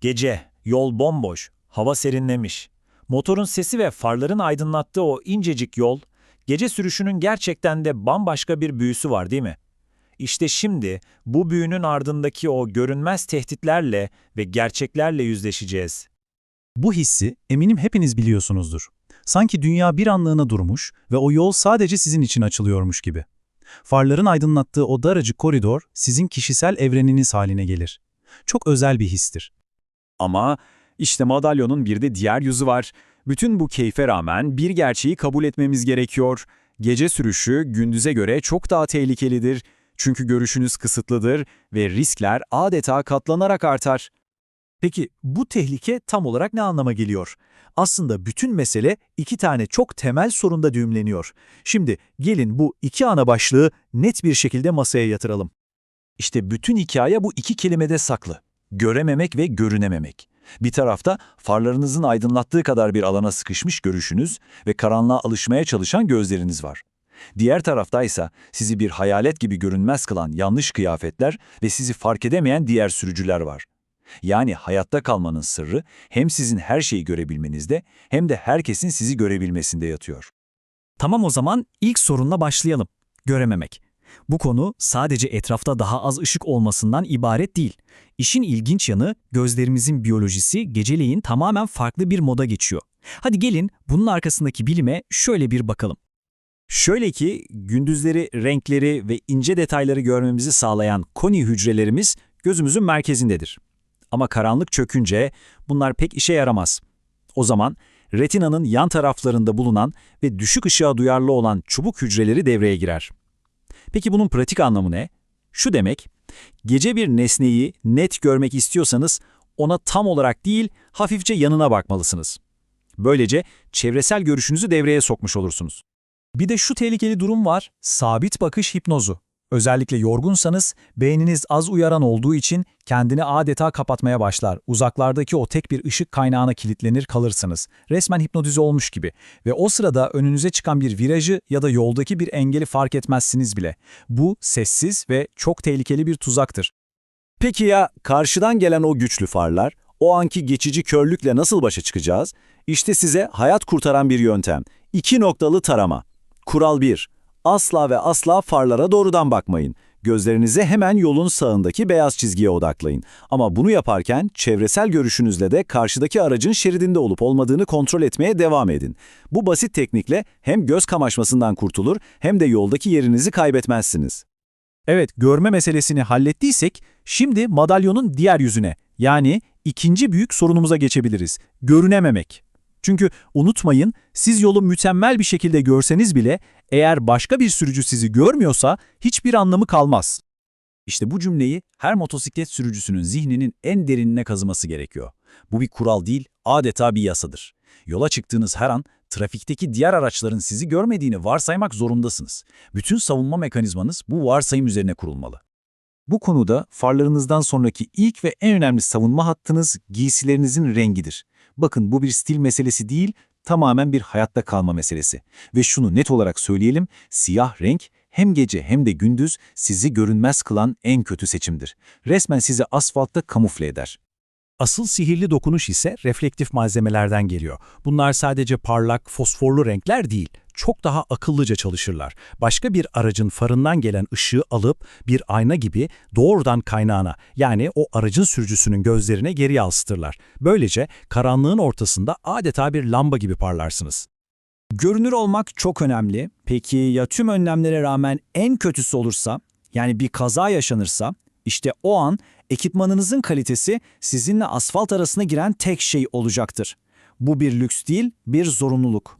Gece, yol bomboş, hava serinlemiş. Motorun sesi ve farların aydınlattığı o incecik yol, gece sürüşünün gerçekten de bambaşka bir büyüsü var değil mi? İşte şimdi bu büyünün ardındaki o görünmez tehditlerle ve gerçeklerle yüzleşeceğiz. Bu hissi eminim hepiniz biliyorsunuzdur. Sanki dünya bir anlığına durmuş ve o yol sadece sizin için açılıyormuş gibi. Farların aydınlattığı o daracık koridor sizin kişisel evreniniz haline gelir. Çok özel bir histir. Ama işte madalyonun bir de diğer yüzü var. Bütün bu keyfe rağmen bir gerçeği kabul etmemiz gerekiyor. Gece sürüşü gündüze göre çok daha tehlikelidir. Çünkü görüşünüz kısıtlıdır ve riskler adeta katlanarak artar. Peki bu tehlike tam olarak ne anlama geliyor? Aslında bütün mesele iki tane çok temel sorunda düğümleniyor. Şimdi gelin bu iki ana başlığı net bir şekilde masaya yatıralım. İşte bütün hikaye bu iki kelimede saklı. Görememek ve görünememek. Bir tarafta farlarınızın aydınlattığı kadar bir alana sıkışmış görüşünüz ve karanlığa alışmaya çalışan gözleriniz var. Diğer taraftaysa sizi bir hayalet gibi görünmez kılan yanlış kıyafetler ve sizi fark edemeyen diğer sürücüler var. Yani hayatta kalmanın sırrı hem sizin her şeyi görebilmenizde hem de herkesin sizi görebilmesinde yatıyor. Tamam o zaman ilk sorunla başlayalım. Görememek. Bu konu sadece etrafta daha az ışık olmasından ibaret değil. İşin ilginç yanı gözlerimizin biyolojisi geceleyin tamamen farklı bir moda geçiyor. Hadi gelin bunun arkasındaki bilime şöyle bir bakalım. Şöyle ki gündüzleri renkleri ve ince detayları görmemizi sağlayan koni hücrelerimiz gözümüzün merkezindedir. Ama karanlık çökünce bunlar pek işe yaramaz. O zaman retinanın yan taraflarında bulunan ve düşük ışığa duyarlı olan çubuk hücreleri devreye girer. Peki bunun pratik anlamı ne? Şu demek, gece bir nesneyi net görmek istiyorsanız ona tam olarak değil, hafifçe yanına bakmalısınız. Böylece çevresel görüşünüzü devreye sokmuş olursunuz. Bir de şu tehlikeli durum var, sabit bakış hipnozu. Özellikle yorgunsanız beyniniz az uyaran olduğu için kendini adeta kapatmaya başlar. Uzaklardaki o tek bir ışık kaynağına kilitlenir kalırsınız. Resmen hipnotize olmuş gibi. Ve o sırada önünüze çıkan bir virajı ya da yoldaki bir engeli fark etmezsiniz bile. Bu sessiz ve çok tehlikeli bir tuzaktır. Peki ya karşıdan gelen o güçlü farlar, o anki geçici körlükle nasıl başa çıkacağız? İşte size hayat kurtaran bir yöntem. İki noktalı tarama. Kural 1. Asla ve asla farlara doğrudan bakmayın. Gözlerinizi hemen yolun sağındaki beyaz çizgiye odaklayın. Ama bunu yaparken çevresel görüşünüzle de karşıdaki aracın şeridinde olup olmadığını kontrol etmeye devam edin. Bu basit teknikle hem göz kamaşmasından kurtulur hem de yoldaki yerinizi kaybetmezsiniz. Evet, görme meselesini hallettiysek, şimdi madalyonun diğer yüzüne, yani ikinci büyük sorunumuza geçebiliriz. Görünememek. Çünkü unutmayın, siz yolu mükemmel bir şekilde görseniz bile, eğer başka bir sürücü sizi görmüyorsa hiçbir anlamı kalmaz. İşte bu cümleyi her motosiklet sürücüsünün zihninin en derinine kazıması gerekiyor. Bu bir kural değil, adeta bir yasadır. Yola çıktığınız her an trafikteki diğer araçların sizi görmediğini varsaymak zorundasınız. Bütün savunma mekanizmanız bu varsayım üzerine kurulmalı. Bu konuda farlarınızdan sonraki ilk ve en önemli savunma hattınız giysilerinizin rengidir. Bakın bu bir stil meselesi değil, tamamen bir hayatta kalma meselesi. Ve şunu net olarak söyleyelim, siyah renk hem gece hem de gündüz sizi görünmez kılan en kötü seçimdir. Resmen sizi asfaltta kamufle eder. Asıl sihirli dokunuş ise reflektif malzemelerden geliyor. Bunlar sadece parlak, fosforlu renkler değil, çok daha akıllıca çalışırlar. Başka bir aracın farından gelen ışığı alıp bir ayna gibi doğrudan kaynağına yani o aracın sürücüsünün gözlerine geri yansıtırlar. Böylece karanlığın ortasında adeta bir lamba gibi parlarsınız. Görünür olmak çok önemli. Peki ya tüm önlemlere rağmen en kötüsü olursa, yani bir kaza yaşanırsa, işte o an ekipmanınızın kalitesi sizinle asfalt arasına giren tek şey olacaktır. Bu bir lüks değil, bir zorunluluk.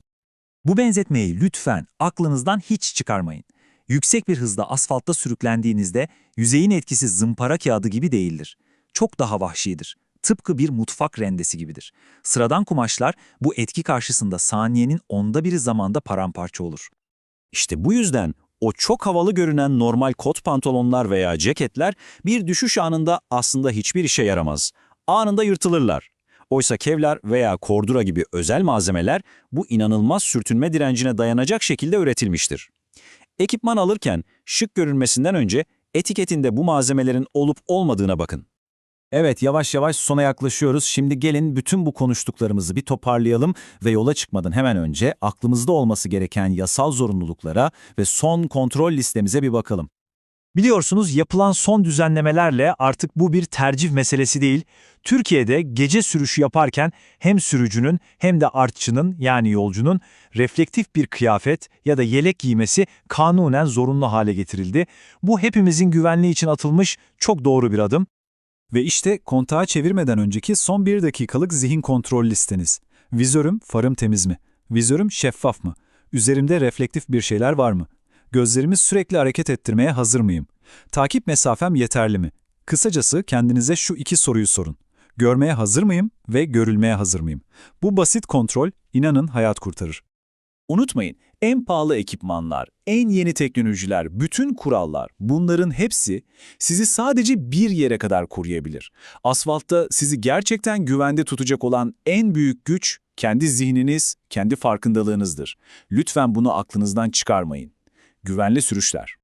Bu benzetmeyi lütfen aklınızdan hiç çıkarmayın. Yüksek bir hızda asfaltta sürüklendiğinizde yüzeyin etkisi zımpara kağıdı gibi değildir. Çok daha vahşidir. Tıpkı bir mutfak rendesi gibidir. Sıradan kumaşlar bu etki karşısında saniyenin onda biri zamanda paramparça olur. İşte bu yüzden o çok havalı görünen normal kot pantolonlar veya ceketler bir düşüş anında aslında hiçbir işe yaramaz. Anında yırtılırlar. Oysa kevlar veya kordura gibi özel malzemeler bu inanılmaz sürtünme direncine dayanacak şekilde üretilmiştir. Ekipman alırken şık görünmesinden önce etiketinde bu malzemelerin olup olmadığına bakın. Evet, yavaş yavaş sona yaklaşıyoruz. Şimdi gelin bütün bu konuştuklarımızı bir toparlayalım ve yola çıkmadan hemen önce aklımızda olması gereken yasal zorunluluklara ve son kontrol listemize bir bakalım. Biliyorsunuz yapılan son düzenlemelerle artık bu bir tercih meselesi değil. Türkiye'de gece sürüşü yaparken hem sürücünün hem de artçının yani yolcunun reflektif bir kıyafet ya da yelek giymesi kanunen zorunlu hale getirildi. Bu hepimizin güvenliği için atılmış çok doğru bir adım. Ve işte kontağı çevirmeden önceki son bir dakikalık zihin kontrol listeniz. Vizörüm, farım temiz mi? Vizörüm şeffaf mı? Üzerimde reflektif bir şeyler var mı? Gözlerimi sürekli hareket ettirmeye hazır mıyım? Takip mesafem yeterli mi? Kısacası kendinize şu iki soruyu sorun. Görmeye hazır mıyım ve görülmeye hazır mıyım? Bu basit kontrol, inanın hayat kurtarır. Unutmayın, en pahalı ekipmanlar, en yeni teknolojiler, bütün kurallar, bunların hepsi sizi sadece bir yere kadar koruyabilir. Asfaltta sizi gerçekten güvende tutacak olan en büyük güç kendi zihniniz, kendi farkındalığınızdır. Lütfen bunu aklınızdan çıkarmayın. Güvenli sürüşler.